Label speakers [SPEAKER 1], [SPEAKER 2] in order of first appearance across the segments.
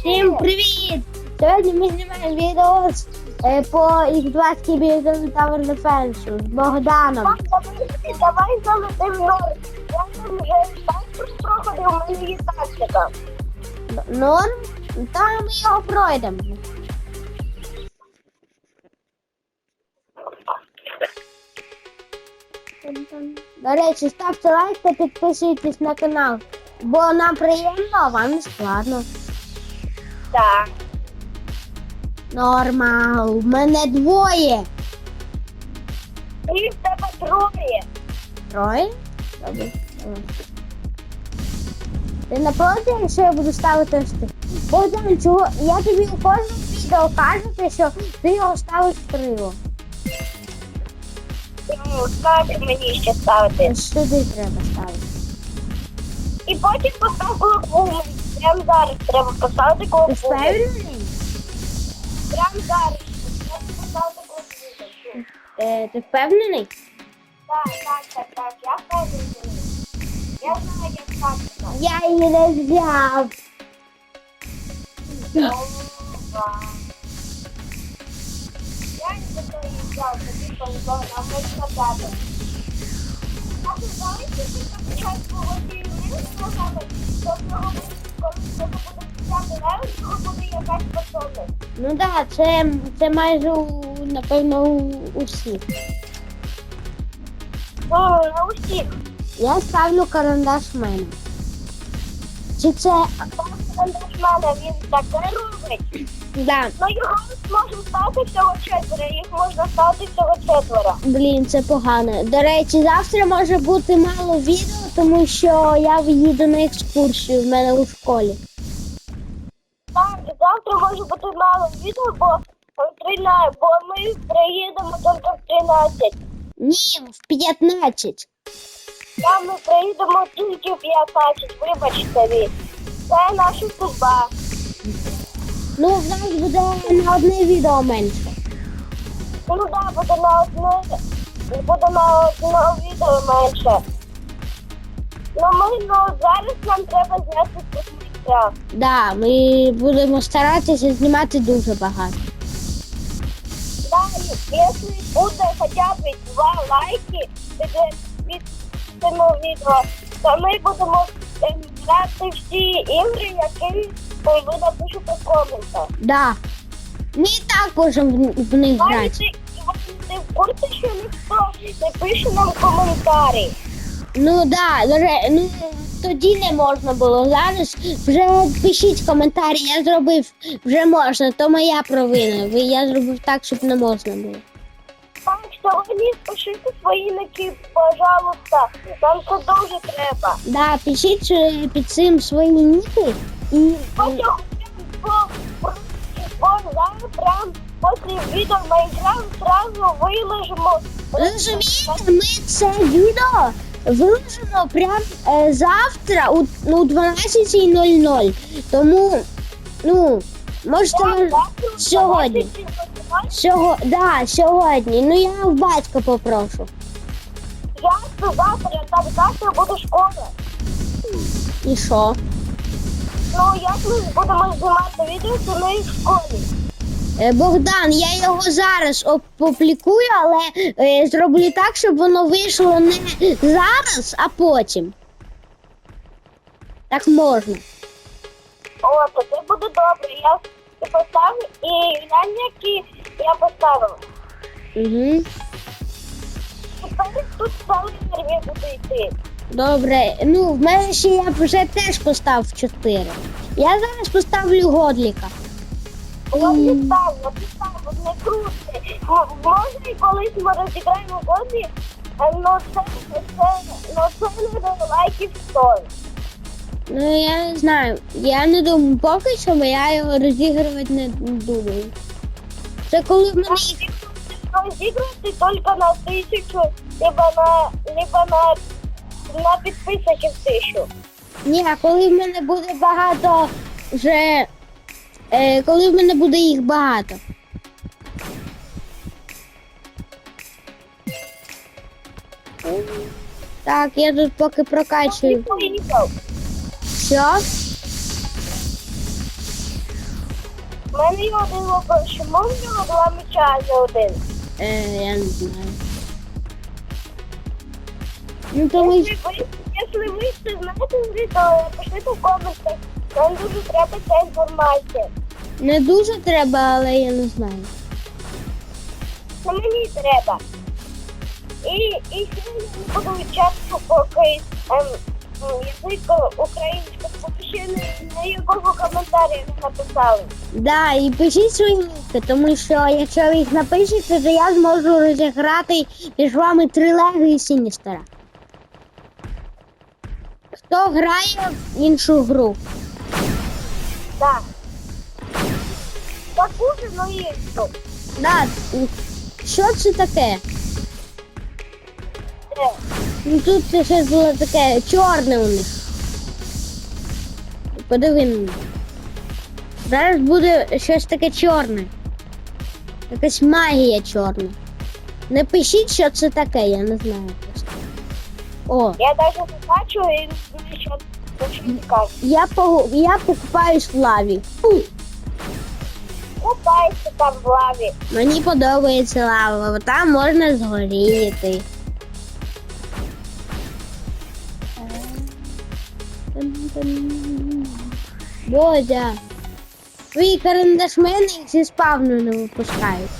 [SPEAKER 1] Всім привіт! Сьогодні ми знімаємо відео по X2 Skibidi Tower Defense з Богданом.
[SPEAKER 2] Давай, залетим норм. Я там вже так проходив, у мене є тактика.
[SPEAKER 1] Норм? Та ми його пройдемо. До речі, ставте лайк та підписуйтесь на канал, бо нам приємно, а вам не складно.
[SPEAKER 2] Так.
[SPEAKER 1] Нормал, в мене двоє.
[SPEAKER 2] І в тебе троє.
[SPEAKER 1] Троє? Добре. Ти не проти, якщо я буду ставити ти? Богдан, чого? Я тобі у кожному відео кажу, що ти його ставиш трио.
[SPEAKER 2] Ну, скажи мені ще ставити.
[SPEAKER 1] Сюди треба ставити.
[SPEAKER 2] І потім постав колокву. Прям зараз треба поставити
[SPEAKER 1] Ти
[SPEAKER 2] колокву.
[SPEAKER 1] впевнений?
[SPEAKER 2] Прям зараз. Треба поставити колокву.
[SPEAKER 1] Е, ти впевнений?
[SPEAKER 2] Так, так, так, так. Я впевнений. Я знаю, як тактика.
[SPEAKER 1] Я її не взяв.
[SPEAKER 2] Я не за її взяв, тобі повезло, а ми сказати. А ти знаєш, що ти на початку однієї гри сказати, що в нього буде, коли в нього буде 50 левел, в нього буде якась способність.
[SPEAKER 1] Ну так, да, це, це майже напевно у, всіх.
[SPEAKER 2] О, на усіх.
[SPEAKER 1] Я ставлю карандаш в мене. Чи це.
[SPEAKER 2] карандаш мене він таке робить.
[SPEAKER 1] Да.
[SPEAKER 2] Ну його можна стати всього четверо, їх можна стати всього четверо.
[SPEAKER 1] Блін, це погано. До речі, завтра може бути мало відео, тому що я їду на екскурсію в мене у школі.
[SPEAKER 2] Так, завтра може бути мало відео, бо в 13, бо ми приїдемо тільки в 13.
[SPEAKER 1] Ні, в 15.
[SPEAKER 2] Там ми приїдемо тільки в 15, вибачте ви. Це наша судьба.
[SPEAKER 1] Ну, в нас буде на одне відео менше.
[SPEAKER 2] Ну да, буде на одне, буде на одне відео менше. Ну ми, ну зараз нам треба зняти посміття.
[SPEAKER 1] Да, ми будемо старатися знімати дуже багато.
[SPEAKER 2] Далі, якщо буде хоча б два лайки під цим відео, то ми будемо ем, грати всі ігри, які ви напишете в коментах.
[SPEAKER 1] Да. І так можемо в, в них
[SPEAKER 2] ти, ти в курсі, що ніхто не пише нам коментарі.
[SPEAKER 1] Ну да, ну тоді не можна було. Зараз вже пишіть коментарі, я зробив, вже можна, то моя провина. Ви- Я зробив так, щоб не можна було.
[SPEAKER 2] Так, сьогодні пишіть свої ники, пожалуйста. Нам це дуже треба.
[SPEAKER 1] Да, пишіть е, під цим свої ніки
[SPEAKER 2] бо зараз прям після відео Майнкрафт зразу виложимо.
[SPEAKER 1] розумієте, ми це відео виложимо прям е, завтра у ну, 12.00. Тому, ну, можете ви- сьогодні. Сього, да, сьогодні. Ну я в батька попрошу.
[SPEAKER 2] Завтра, завтра, так завтра буде школа.
[SPEAKER 1] І що?
[SPEAKER 2] Ну, як ми будемо знімати відео, ми в школі.
[SPEAKER 1] Е, Богдан, я його зараз опублікую, але е, зроблю так, щоб воно вийшло не зараз, а потім. Так можна.
[SPEAKER 2] О, то це буде добре. Я поставлю, і глянь, які я поставила.
[SPEAKER 1] Угу.
[SPEAKER 2] Тепер тут цілий сервіс буде йти.
[SPEAKER 1] Добре. Ну, в мене ще я вже теж поставив 4. Я зараз поставлю Годліка.
[SPEAKER 2] Я підставила, підставила, не крути. Може, колись ми розіграємо годі, ну це, це, ну це не лайків стоїть.
[SPEAKER 1] Ну, я не знаю. Я не думаю, поки що, бо я його розігрувати не думаю. Це коли в мене їх
[SPEAKER 2] Розігрувати тільки на тисячу, либо на, либо на, на підписників тисячу.
[SPEAKER 1] Ні, а коли в мене буде багато вже. Е, коли в мене буде їх багато. Так, я тут поки прокачую. Все?
[SPEAKER 2] У мене є один вопрос. Чому в нього два меча, а не один?
[SPEAKER 1] Е, я не знаю. Ну тому
[SPEAKER 2] Якщо ви, якщо ви це знаєте, то пишіть у коментах. Нам дуже треба ця інформація.
[SPEAKER 1] не дуже треба, але я не знаю.
[SPEAKER 2] Ну мені треба. І, і ще я не буду часто поки ем, м, язик ще не, на якого коментарі не написали.
[SPEAKER 1] Да, і пишіть свої нітки, тому що якщо ви їх напишете, то я зможу розіграти між вами три леги і Сіністера. Хто грає в іншу гру?
[SPEAKER 2] Так. Таку ж, ну і що?
[SPEAKER 1] Да, що це таке?
[SPEAKER 2] Це.
[SPEAKER 1] Ну тут щось було таке чорне у них. Подиви на. Зараз буде щось таке чорне. Якась магія чорна. Не пишіть, що це таке, я не знаю. О,
[SPEAKER 2] Я навіть не бачу і не це що цікаво.
[SPEAKER 1] я, по, я покупаюсь в лаві. Фу,
[SPEAKER 2] Купайся там в лаві.
[SPEAKER 1] мені подобається лава, бо там можна згоріти. Бодя, твій карандашмени їх зі спавну не випускають.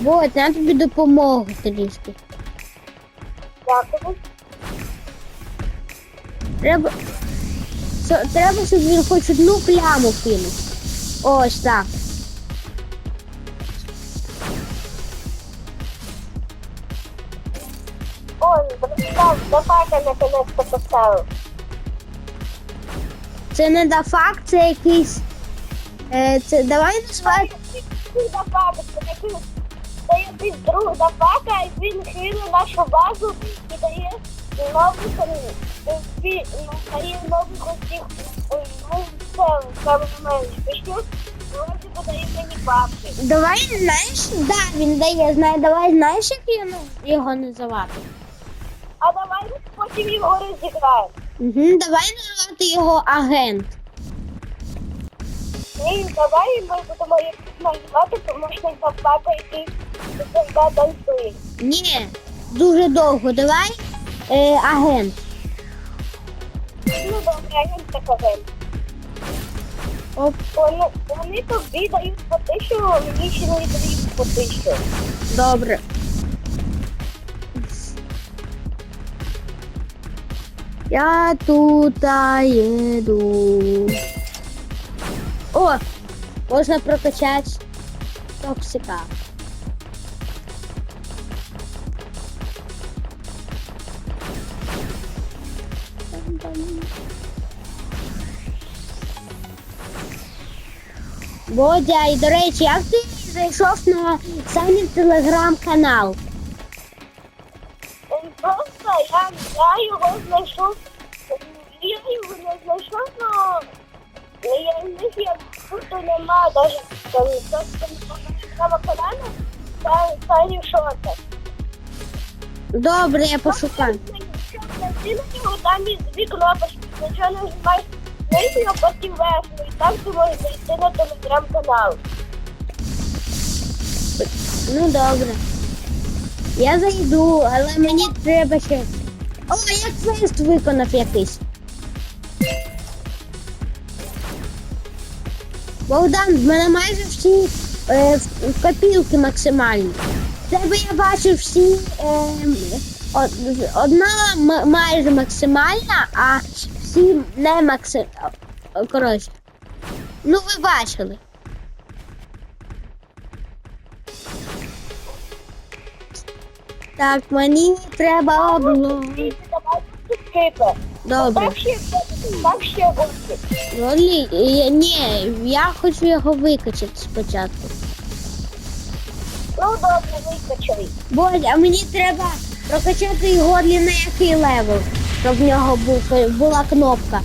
[SPEAKER 1] Бодя, я тобі допомогу трішки.
[SPEAKER 2] Дякую.
[SPEAKER 1] Треба, треба, щоб він хоч одну пляму кинув. Ось так.
[SPEAKER 2] Он, прочитав, до фака наконец-то поставив.
[SPEAKER 1] Це не дафак, це якийсь. Е, це давай назвати.
[SPEAKER 2] Друг до фака, це такий, якийсь друг до і він хиле нашу базу і дає нових, ну, дає нових усіх, е, ну, це, саме менш, пішов, вроді би дає мені бабки.
[SPEAKER 1] Давай, знаєш, да, він дає, знає, давай знаєш, як його, його називати.
[SPEAKER 2] А давай потім його розіграємо.
[SPEAKER 1] Угу, давай називати його агент.
[SPEAKER 2] Ні, давай ми будемо їх називати, тому що до фака який завжди танцює.
[SPEAKER 1] Ні, дуже довго. Давай е, агент.
[SPEAKER 2] Ну, добре, він таковий.
[SPEAKER 1] Оп.
[SPEAKER 2] Вони, вони тобі дають по тисячу, а мені ще не дають по тисячу.
[SPEAKER 1] Добре. Я тут їду. О, можна прокачати токсика. Бодя, і до речі, як ти зайшов на самі телеграм-канал?
[SPEAKER 2] Просто я, я його знайшов. Я його не знайшов, але я в них будто нема навіть там там каналу, та Сані Шота.
[SPEAKER 1] Добре, я пошукаю.
[SPEAKER 2] Ти на нього там є дві кнопочки, якщо нажимаєш нижню, а потім верхню, і там ти можеш зайти на телеграм-канал.
[SPEAKER 1] Ну добре. Я зайду, але мені треба ще. О, я квест виконав якийсь. Богдан, в мене майже всі е, копілки максимальні. Тебе я бачив всі е, од- одна майже максимальна, а всі не максимальні. Коротше. Ну ви бачили. Так, мені треба обло. Добре.
[SPEAKER 2] Так ще, так ще
[SPEAKER 1] я- ні, я хочу його викачати спочатку.
[SPEAKER 2] Ну добре, викачай.
[SPEAKER 1] Бодя, а мені треба прокачати його для на який левел, щоб в нього був, була кнопка.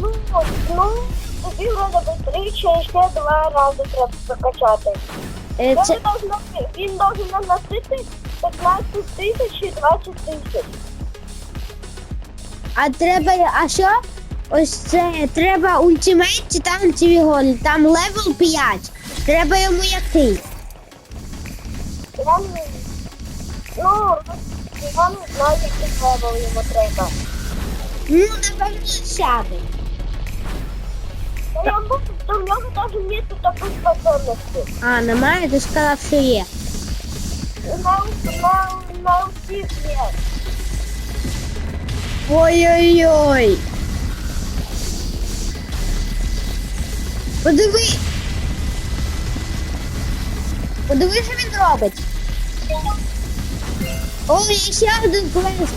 [SPEAKER 2] Ну, ну, тобі три чи ще два рази треба прокачати.
[SPEAKER 1] Е,
[SPEAKER 2] Це...
[SPEAKER 1] Це,
[SPEAKER 2] Він должен наносити 15 тисяч і 20 тисяч.
[SPEAKER 1] А треба, а що? Ось це треба ультимейт Титан TV Gold, там левел 5. Треба йому який?
[SPEAKER 2] Я не... Ну, я не знаю, який левел йому треба.
[SPEAKER 1] Ну, напевно, сяде.
[SPEAKER 2] Я буду, то в нього навіть нету такої способності.
[SPEAKER 1] А, немає, ти сказав, що є.
[SPEAKER 2] На, на, на усіх є.
[SPEAKER 1] Ой-ой-ой. Подиви. Подиви, що він робить. О, є ще один квест.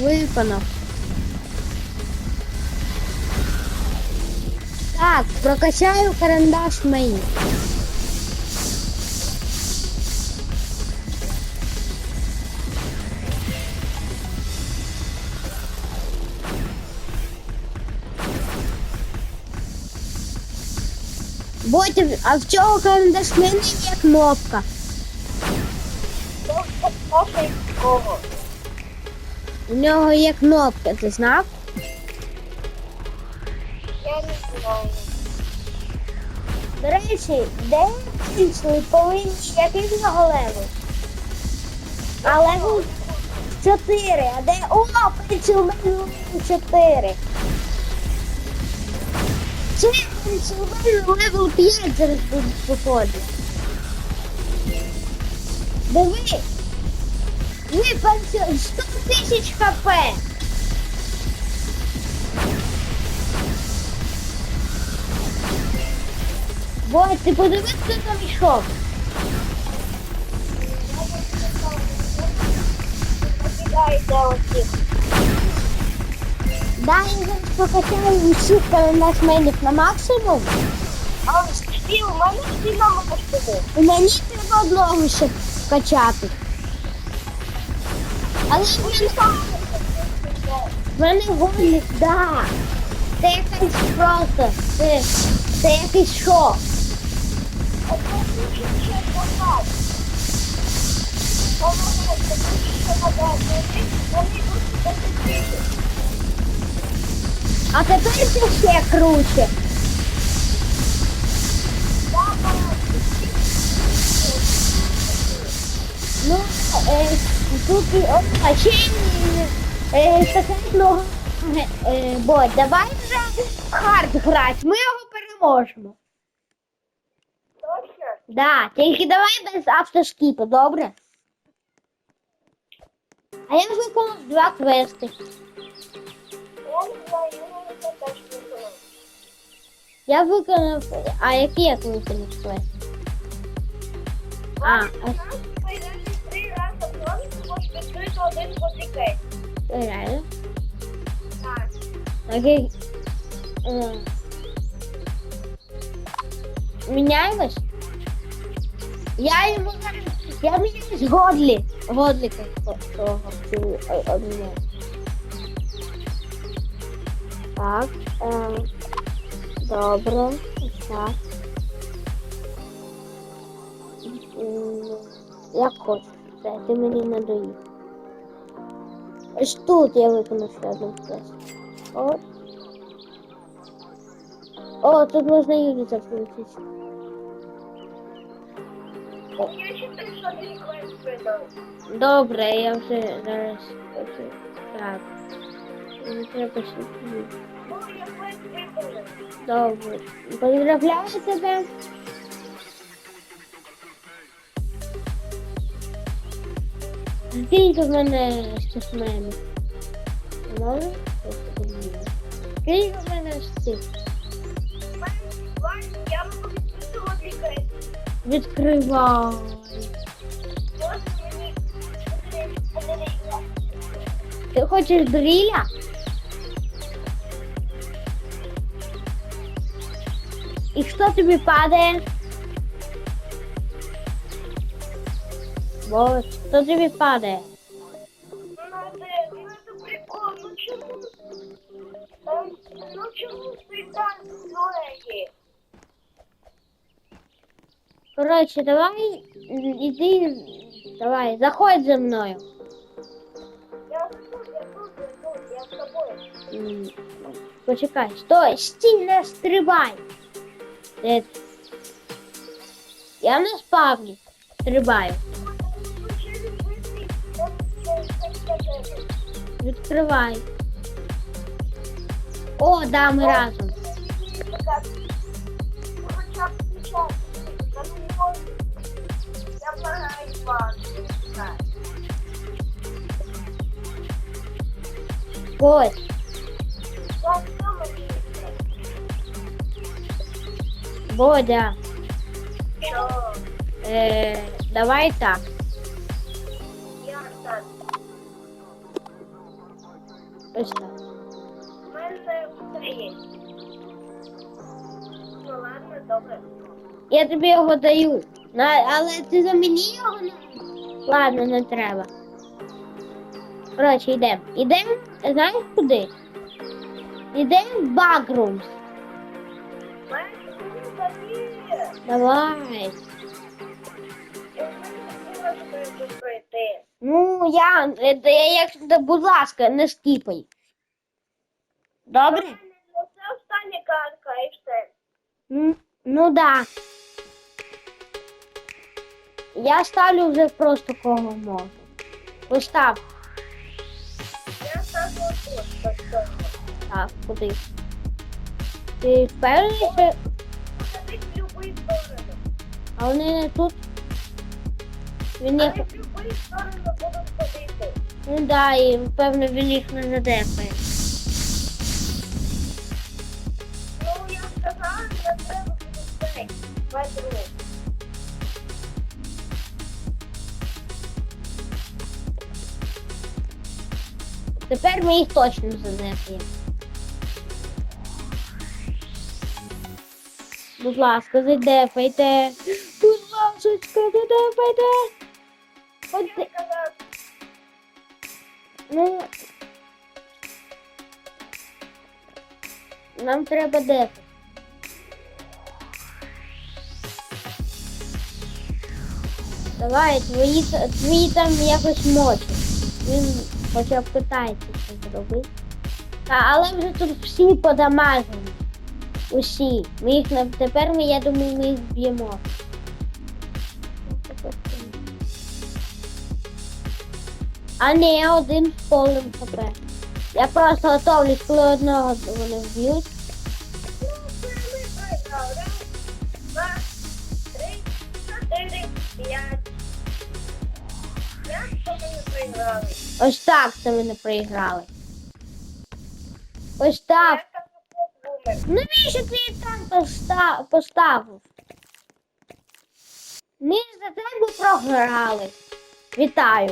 [SPEAKER 1] Виконав. Так, прокачаю карандаш мені. Потім, а в цього карандаш мені є кнопка.
[SPEAKER 2] Кого.
[SPEAKER 1] У нього є кнопка, ти знав?
[SPEAKER 2] Я не знаю.
[SPEAKER 1] До речі, де інші повинні в нього левел? А левел 4. А де. О, пенсіонер 4. Це левел 5 зараз буде виходить. Диви! Ви пенсіонер 100 тисяч хп. Вот, ти подивись, хто там йшов.
[SPEAKER 2] Покидаєте усіх.
[SPEAKER 1] Да, я зараз покачаю усіх календаршменів на максимум.
[SPEAKER 2] А всі, у мене всі на машині.
[SPEAKER 1] І мені треба одного ще качати. Але в мене, в мене гольник, да. Це якийсь просто. Це, це якийсь шок.
[SPEAKER 2] Вони ще
[SPEAKER 1] А тепер це ще круче. Ну, е, тут і о, ще е, секретного е, бо давай вже хард грати, ми його переможемо.
[SPEAKER 2] Точно?
[SPEAKER 1] Да, тільки давай без автоскіпу, добре? А я виконав два квести.
[SPEAKER 2] Я не знаю, я виконав.
[SPEAKER 1] А які я виконав квести? А, а
[SPEAKER 2] три рази можете відкрити один потікет.
[SPEAKER 1] реально?
[SPEAKER 2] Так.
[SPEAKER 1] Окей. Е, Міняємось? Я йому я міняюсь Годлі. Годліка того е, обміняю. Так. Е, добре. Так. Як хочеш. Ти мені надоїв. Ось тут я виконав ще одну квест. О. О, тут можна юніта включити. Добре, я вже зараз. Так. Мені треба
[SPEAKER 2] виконав.
[SPEAKER 1] Добре. Поздравляю тебе. Скільки в мене стосменів? Може? Скільки в мене стих?
[SPEAKER 2] Я можу відкрити квест.
[SPEAKER 1] Відкривай. Ти хочеш дріля?
[SPEAKER 2] Прикол, ну чому? Ем, Ну, чому світан злої?
[SPEAKER 1] Коротше, давай м, іди, давай, заходь за мною.
[SPEAKER 2] Я тут, я тут, я тут,
[SPEAKER 1] М, Почекай, стой, стій, не стрибай. Де ти? Я на спавні. Стрибаю.
[SPEAKER 2] Через вистрій, там через тебе.
[SPEAKER 1] Відкривай. О, да, ми разом.
[SPEAKER 2] Хоча
[SPEAKER 1] Бодя.
[SPEAKER 2] Що?
[SPEAKER 1] Е, давай так.
[SPEAKER 2] Я так.
[SPEAKER 1] Ось так.
[SPEAKER 2] У мене все є. Ну ладно, добре.
[SPEAKER 1] Я тобі його даю. На, але ти за мені його не. Ладно, не треба. Коротше, йдемо. Йдемо, знаєш куди? Йдемо в Багрумс. Давай. Ну, я, е, я, як, будь ласка, не скіпай. Добре?
[SPEAKER 2] Ну, це остання картка і все.
[SPEAKER 1] Ну да. Я ставлю вже просто кого можу. Постав.
[SPEAKER 2] Я ставлю тут, Так,
[SPEAKER 1] куди? Ти впевнений, що а вони не тут? Він їх,
[SPEAKER 2] будуть ходити.
[SPEAKER 1] ну да, і певно він їх не задефає.
[SPEAKER 2] Ну, я сказала, не треба буде цей. Вайдру.
[SPEAKER 1] Тепер ми їх точно задефаємо. Будь ласка, задефайте. Будь ласка, задефайте. От, ну, нам треба дефати. Давай, твої, твої там якось мочі. Він хоча б питається це зробити. Та, але вже тут всі подамажені. Усі. Ми їх тепер ми, я думаю, ми їх б'ємо. А не один з полем ХП. Я просто готовлюсь, коли одного вони вб'ють.
[SPEAKER 2] це два, три, чотири, п'ять. Як то ми не програли?
[SPEAKER 1] Ось так це ми не проіграли. Ось так.
[SPEAKER 2] Я кажу, бумер.
[SPEAKER 1] Навіщо ти там поста- поставив? Ми за тебе програли. Вітаю.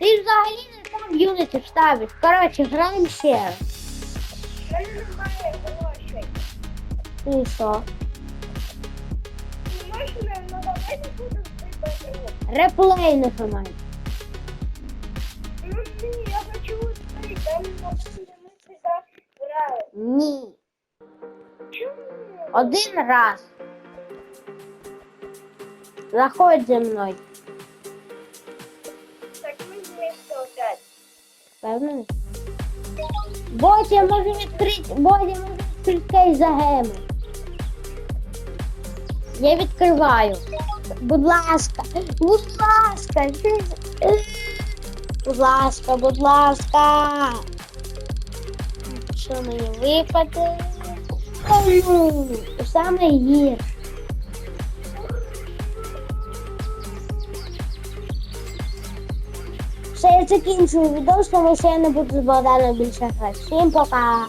[SPEAKER 1] Ти взагалі не там юніті вставиш. Коротше, граємо ще
[SPEAKER 2] немає грошей.
[SPEAKER 1] І що?
[SPEAKER 2] Ну, можеш не, ну.
[SPEAKER 1] Реплей нажимай.
[SPEAKER 2] Ну, ні, я. Чому?
[SPEAKER 1] Один раз. Заходь зі мною. Впевнений? Бодя може відкрити. Бодя може відкрити кейс за геми. Я відкриваю. Будь ласка, будь ласка, будь ласка, будь ласка. Що мені випаде? Ну, Саме гірше. Закінчую відео, тому що я не буду з Богданом більше грати. Всім пока!